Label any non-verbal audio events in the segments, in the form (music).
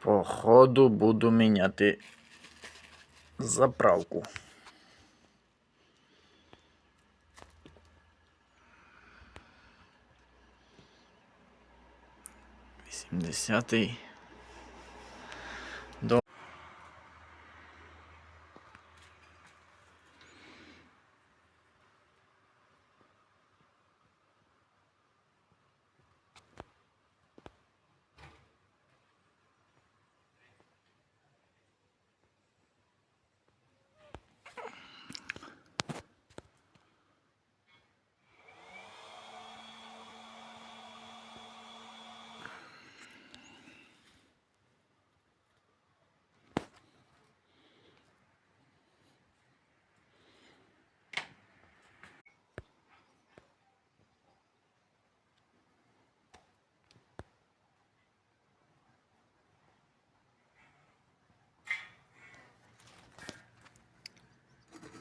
По ходу буду міняти заправку. Вісімдесятий.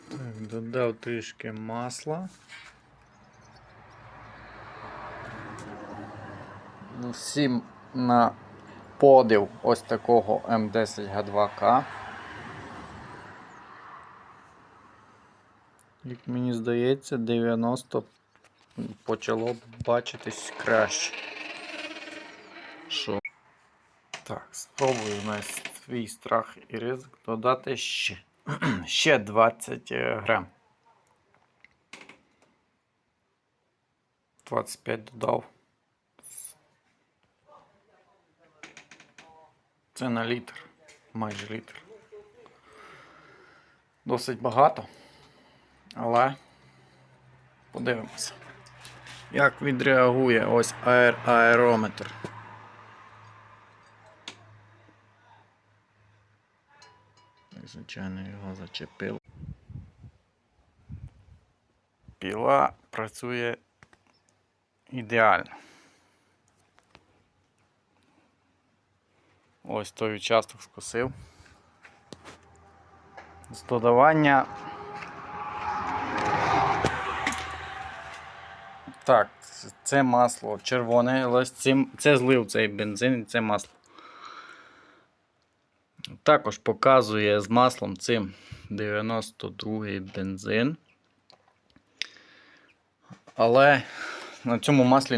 Так, додав трішки масла. Ну, Всім на подив ось такого М10Г2К. Як мені здається, 90 почало бачитись краще. Що? Так, спробую на свій страх і ризик додати ще, (clears throat) ще 20 грам. 25 додав. Це на літр, майже літр. Досить багато, але подивимося, як відреагує ось аер аерометр. Звичайно, його зачепив. Піла працює ідеально. Ось той участок скосив. З додавання. Так, це масло червоне, але це злив цей бензин і це масло. Також показує з маслом цим 92-й бензин. Але на цьому маслі